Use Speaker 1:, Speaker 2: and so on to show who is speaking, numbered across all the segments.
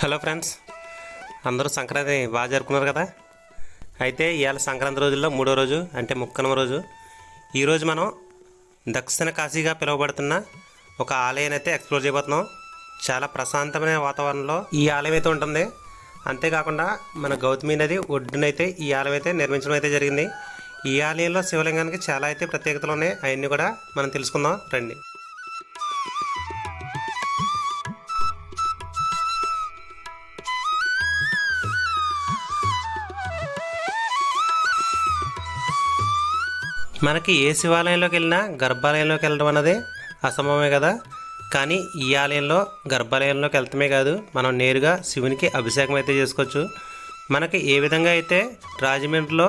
Speaker 1: Hello friends. అందరూ సంక్రాంతి బాగా జరుపుకున్నారు కదా? అయితే ఇవాళ సంక్రాంతి రోజుల్లో మూడో రోజు అంటే ముక్కనవ రోజు. ఈరోజు మనం దక్షిణ కాశీగా పిలువబడుతున్న ఒక ఆలయాన్ని అయితే ఎక్స్ప్లోర్ చేయబోతున్నాం. చాలా ప్రశాంతమైన వాతావరణంలో ఈ ఆలయం అయితే ఉంటుంది. అంతేకాకుండా మన గౌతమి నది ఒడ్డునైతే ఈ ఆలయం అయితే నిర్మించడం అయితే జరిగింది. ఈ ఆలయంలో శివలింగానికి చాలా అయితే ప్రత్యేకతలు ఉన్నాయి. అవన్నీ కూడా మనం తెలుసుకుందాం. రండి. మనకి ఏ శివాలయంలోకి వెళ్ళినా గర్భాలయంలోకి వెళ్ళడం అన్నది అసంభవమే కదా? కానీ ఈ ఆలయంలో గర్భాలయంలోకి వెళ్తమే కాదు మనం నేరుగా శివునికి అభిషేకం అయితే చేసుకోవచ్చు. మనకి ఏ విధంగా అయితే రాజమండ్రిలో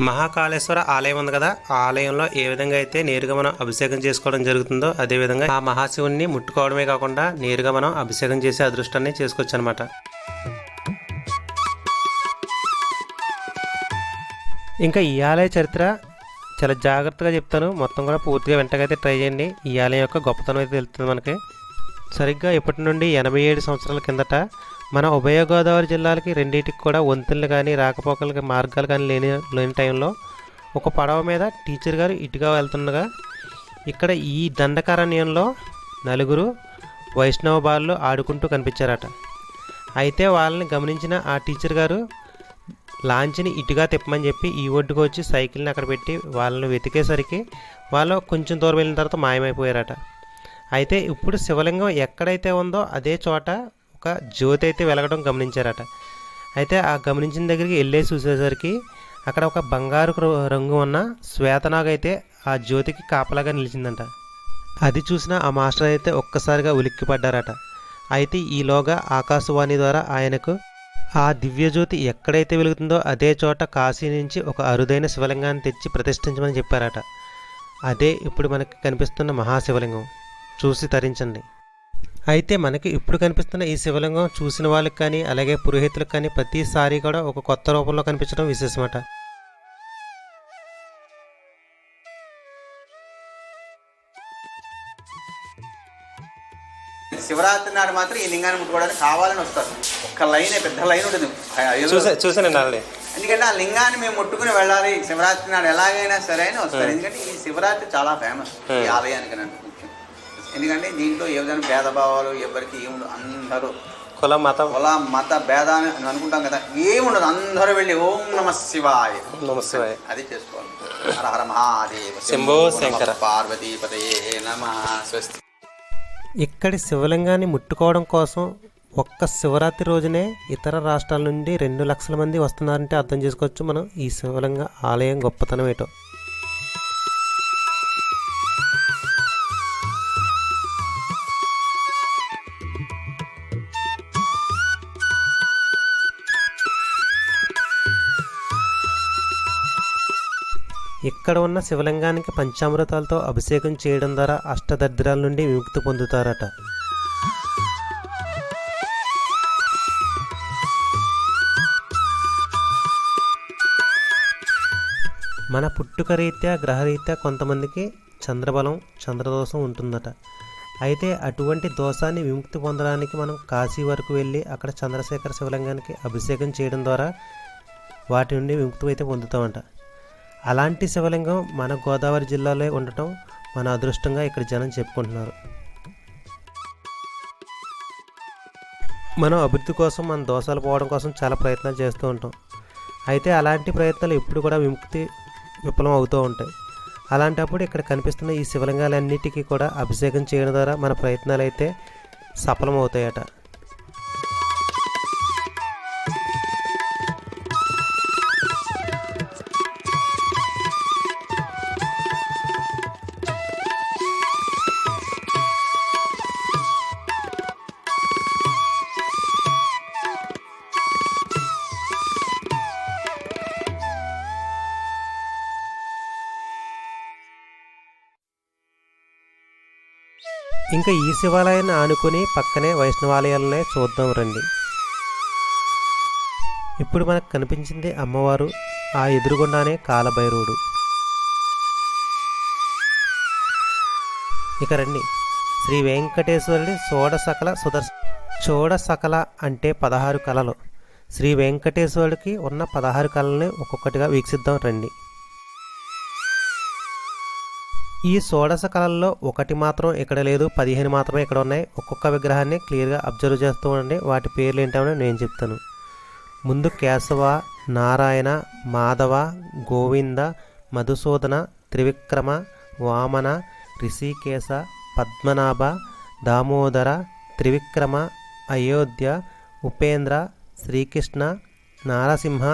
Speaker 1: మహాకాళేశ్వర ఆలయం ఉంది కదా ఆ ఆలయంలో ఏ విధంగా అయితే నేరుగా మనం అభిషేకం చేసుకోవడం జరుగుతుందో అదేవిధంగా ఆ మహాశివుని ముట్టుకోవడమే కాకుండా నేరుగా మనం అభిషేకం చేసే అదృష్టాన్ని చేసుకోవచ్చు అనమాట ఇంకా ఈ ఆలయ చరిత్ర చాలా జాగ్రత్తగా చెప్తాను. మొత్తం కూడా పూర్తిగా వెంటకైతే ట్రై చేయండి. ఈ ఆలయం యొక్క గొప్పతనం అయితే తెలుస్తుంది మనకి. సరిగ్గా ఇప్పటి నుండి ఎనభై ఏడు సంవత్సరాల కిందట మన ఉభయ గోదావరి జిల్లాలకి రెండింటికి కూడా వంతులు కానీ రాకపోకలకి మార్గాలు కానీ లేని లేని టైంలో ఒక పడవ మీద టీచర్ గారు ఇటుగా వెళ్తుండగా ఇక్కడ ఈ దండకారణ్యంలో నలుగురు వైష్ణవ బాలు ఆడుకుంటూ కనిపించారట. అయితే వాళ్ళని గమనించిన ఆ టీచర్ గారు లాంచ్ని ఇటుగా తిప్పమని చెప్పి ఈ ఒడ్డుకు వచ్చి సైకిల్ని అక్కడ పెట్టి వాళ్ళని వెతికేసరికి వాళ్ళు కొంచెం దూరం వెళ్ళిన తర్వాత మాయమైపోయారట. అయితే ఇప్పుడు శివలింగం ఎక్కడైతే ఉందో అదే చోట ఒక జ్యోతి అయితే వెలగడం గమనించారట. అయితే ఆ గమనించిన దగ్గరికి వెళ్ళే చూసేసరికి అక్కడ ఒక బంగారు రంగు ఉన్న శ్వేతనాగ అయితే ఆ జ్యోతికి కాపలాగా నిలిచిందంట. అది చూసిన ఆ మాస్టర్ అయితే ఒక్కసారిగా ఉలిక్కిపడ్డారట. అయితే ఈలోగా ఆకాశవాణి ద్వారా ఆయనకు ఆ దివ్యజ్యోతి ఎక్కడైతే వెలుగుతుందో అదే చోట కాశీ నుంచి ఒక అరుదైన శివలింగాన్ని తెచ్చి ప్రతిష్ఠించమని చెప్పారట. అదే ఇప్పుడు మనకి కనిపిస్తున్న మహాశివలింగం. చూసి తరించండి. అయితే మనకి ఇప్పుడు కనిపిస్తున్న ఈ శివలింగం చూసిన వాళ్ళకి కానీ అలాగే పురోహితులకు కానీ ప్రతిసారి కూడా ఒక కొత్త రూపంలో కనిపించడం విశేషమట.
Speaker 2: శివరాత్రి నాడు మాత్రం ఈ లింగాన్ని ముట్టుకోవడానికి కావాలని వస్తారు. ఒక్క లైన్ పెద్ద లైన్ ఉంటుంది. ఆ ఎదురు-
Speaker 1: చూసా చూసానండి ఆల్రెడీ
Speaker 2: ఎందుకంటే ఆ లింగాన్ని మేము ముట్టుకుని వెళ్ళాలి శివరాత్రి నాడు ఎలాగైనా సరే అని వస్తారు ఎందుకంటే ఈ శివరాత్రి చాలా ఫేమస్ ఈ ఆలయానికి నాకు ముఖ్యం. ఎందుకంటే దీంట్లో ఏ విధంగా భేదభావాలు ఎవరికి ఏముండదు అందరూ
Speaker 1: కుల మతం
Speaker 2: కుల మత భేదాన్ని అని అనుకుంటాం కదా ఏముండదు అందరూ వెళ్ళి ఓం నమ శివాయ.
Speaker 1: నమస్తే
Speaker 2: అది చేసుకోవాలి. హర హర మహాదేవ
Speaker 1: శంభో శంకర.
Speaker 2: పార్వతీపతయే నమ. స్వస్తి
Speaker 1: ఇక్కడి శివలింగాన్ని ముట్టుకోవడం కోసం ఒక్క శివరాత్రి రోజునే ఇతర రాష్ట్రాల నుండి రెండు లక్షల మంది వస్తున్నారంటే అర్థం చేసుకోవచ్చు మనం ఈ శివలింగ ఆలయం గొప్పతనం ఏటో. ఇక్కడ ఉన్న శివలింగానికి పంచామృతాలతో అభిషేకం చేయడం ద్వారా అష్టదరిద్రాల నుండి విముక్తి పొందుతారట. మన పుట్టుక రీత్యా గ్రహరీత్యా కొంతమందికి చంద్రబలం చంద్రదోషం ఉంటుందట. అయితే అటువంటి దోషాన్ని విముక్తి పొందడానికి మనం కాశీ వరకు వెళ్ళి అక్కడ చంద్రశేఖర శివలింగానికి అభిషేకం చేయడం ద్వారా వాటి నుండి విముక్తి అయితే పొందుతామంట. అలాంటి శివలింగం మన గోదావరి జిల్లాలో ఉండటం మన అదృష్టంగా ఇక్కడ జనం చెప్పుకుంటున్నారు. మనం అభివృద్ధి కోసం మన దోషాలు పోవడం కోసం చాలా ప్రయత్నాలు చేస్తూ ఉంటాం. అయితే అలాంటి ప్రయత్నాలు ఎప్పుడు కూడా విముక్తి విఫలం అవుతూ ఉంటాయి. అలాంటప్పుడు ఇక్కడ కనిపిస్తున్న ఈ శివలింగాలన్నిటికీ కూడా అభిషేకం చేయడం ద్వారా మన ప్రయత్నాలు అయితే సఫలమవుతాయట. ఇంకా ఈ శివాలయాన్ని ఆనుకుని పక్కనే వైష్ణవాలయాలనే చూద్దాం రండి. ఇప్పుడు మనకు కనిపించింది అమ్మవారు ఆ ఎదురుగుండానే కాలభైరవుడు. ఇక రండి. శ్రీ వెంకటేశ్వరుడి సోడ సకల సుదర్శ సకల అంటే పదహారు కళలు. శ్రీ వెంకటేశ్వరుడికి ఉన్న పదహారు కళల్ని ఒక్కొక్కటిగా వీక్షిద్దాం రండి. ఈ షోడశ కళల్లో ఒకటి మాత్రం ఇక్కడ లేదు పదిహేను మాత్రమే ఇక్కడ ఉన్నాయి. ఒక్కొక్క విగ్రహాన్ని క్లియర్గా అబ్జర్వ్ చేస్తూ ఉండండి. వాటి పేర్లు ఏంటో నేను చెప్తాను. ముందు కేశవ నారాయణ మాధవ గోవింద మధుసూదన త్రివిక్రమ వామన రిషికేశ పద్మనాభ దామోదర త్రివిక్రమ అయోధ్య ఉపేంద్ర శ్రీకృష్ణ నారసింహ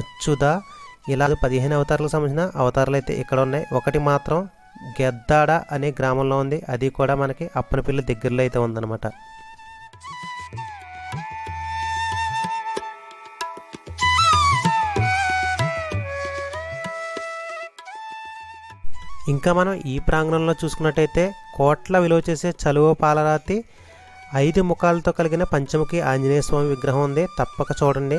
Speaker 1: అచ్యుత. ఇలా పదిహేను అవతారాలకు సంబంధించిన అవతారాలు అయితే ఇక్కడ ఉన్నాయి. ఒకటి మాత్రం గెద్దాడ అనే గ్రామంలో ఉంది. అది కూడా మనకి అప్పనపిల్లి దగ్గరలో అయితే ఉందన్నమాట. ఇంకా మనం ఈ ప్రాంగణంలో చూసుకున్నట్టయితే కోట్ల విలువ చేసే చలువ పాలరాతి ఐదు ముఖాలతో కలిగిన పంచముఖి ఆంజనేయ స్వామి విగ్రహం ఉంది. తప్పక చూడండి.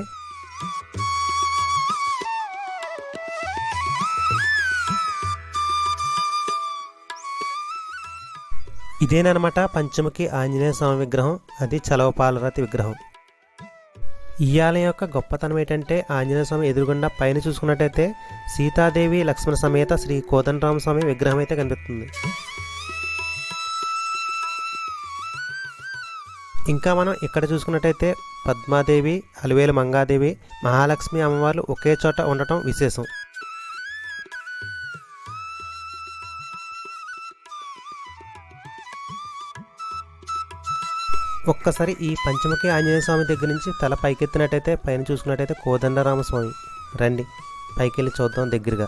Speaker 1: ఇదేనమాట పంచముఖి ఆంజనేయ స్వామి విగ్రహం. అది చలవపాలరాతి విగ్రహం. ఈ ఆలయం యొక్క గొప్పతనం ఏంటంటే ఆంజనేయ స్వామి ఎదురుగుండా పైన చూసుకున్నట్టయితే సీతాదేవి లక్ష్మణ సమేత శ్రీ కోదండరామ స్వామి విగ్రహం అయితే కనిపిస్తుంది. ఇంకా మనం ఇక్కడ చూసుకున్నట్టయితే పద్మాదేవి అలివేలు మంగాదేవి మహాలక్ష్మి అమ్మవార్లు ఒకే చోట ఉండటం విశేషం. ఒక్కసారి ఈ పంచముఖి ఆంజనేయ స్వామి దగ్గర నుంచి తల పైకెత్తినట్టయితే పైన చూసుకున్నట్టయితే కోదండరామ స్వామి రండి పైకి వెళ్ళి చూద్దాం దగ్గరగా.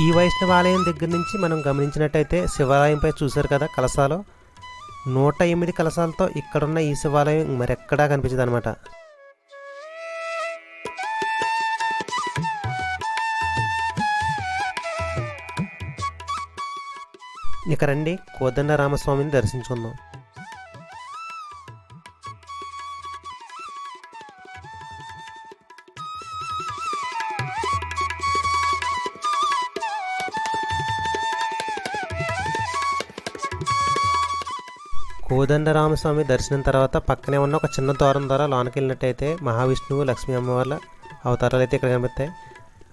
Speaker 1: ఈ వైష్ణవాలయం దగ్గర నుంచి మనం గమనించినట్టయితే శివాలయంపై చూశారు కదా కలశాలు. నూట ఎనిమిది కలశాలతో ఇక్కడున్న ఈ శివాలయం మరెక్కడా కనిపించదు అనమాట ఇక రండి కోదండ రామస్వామిని దర్శించుకుందాం. కోదండరామస్వామి దర్శనం తర్వాత పక్కనే ఉన్న ఒక చిన్న ద్వారం ద్వారా లోనకి వెళ్ళినట్టయితే మహావిష్ణువు లక్ష్మీ అమ్మవార్ల అవతారాలు అయితే ఇక్కడ కనిపిస్తాయి.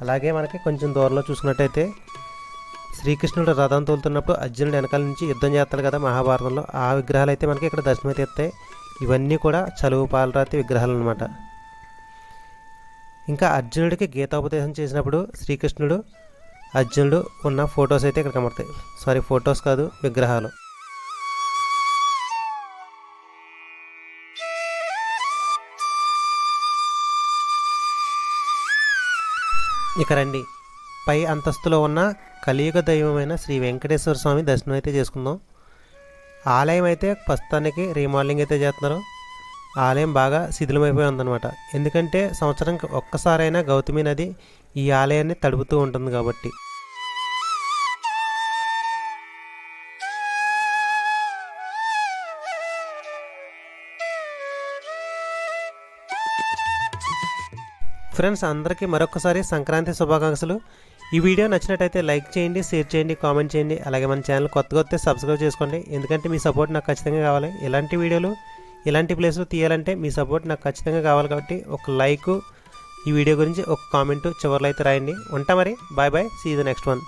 Speaker 1: అలాగే మనకి కొంచెం దూరంలో చూసుకున్నట్టయితే శ్రీకృష్ణుడు రథం తోలుతున్నప్పుడు అర్జునుడు వెనకాల నుంచి యుద్ధం చేస్తాడు కదా మహాభారతంలో. ఆ విగ్రహాలు అయితే మనకి ఇక్కడ దర్శనమైతేస్తాయి ఇవన్నీ కూడా చలువు పాలరాతి విగ్రహాలు అనమాట ఇంకా అర్జునుడికి గీతోపదేశం చేసినప్పుడు శ్రీకృష్ణుడు అర్జునుడు ఉన్న ఫొటోస్ అయితే ఇక్కడ కనబడతాయి. సారీ ఫొటోస్ కాదు విగ్రహాలు. ఇక రండి. పై అంతస్తులో ఉన్న కలియుగ దైవమైన శ్రీ వెంకటేశ్వర స్వామి దర్శనం అయితే చేసుకుందాం. ఆలయం అయితే ప్రస్తుతానికి రీమోడలింగ్ అయితే చేస్తున్నారు. ఆలయం బాగా శిథిలమైపోయి ఉందన్నమాట. ఎందుకంటే సంవత్సరానికి ఒక్కసారైనా గౌతమి నది ఈ ఆలయాన్ని తడుపుతూ ఉంటుంది కాబట్టి. ఫ్రెండ్స్ అందరికీ మరొకసారి సంక్రాంతి శుభాకాంక్షలు. ఈ వీడియో నచ్చినట్టయితే లైక్ చేయండి షేర్ చేయండి కామెంట్ చేయండి. అలాగే మన ఛానల్ కొత్తగా వస్తే సబ్స్క్రైబ్ చేసుకోండి. ఎందుకంటే మీ సపోర్ట్ నాకు ఖచ్చితంగా కావాలి. ఇలాంటి వీడియోలు ఇలాంటి ప్లేస్లు తీయాలంటే మీ సపోర్ట్ నాకు ఖచ్చితంగా కావాలి కాబట్టి ఒక లైక్ ఈ వీడియో గురించి ఒక కామెంట్ చివరిలో అయితే రాయండి. ఉంటా మరి. Bye bye. See the next one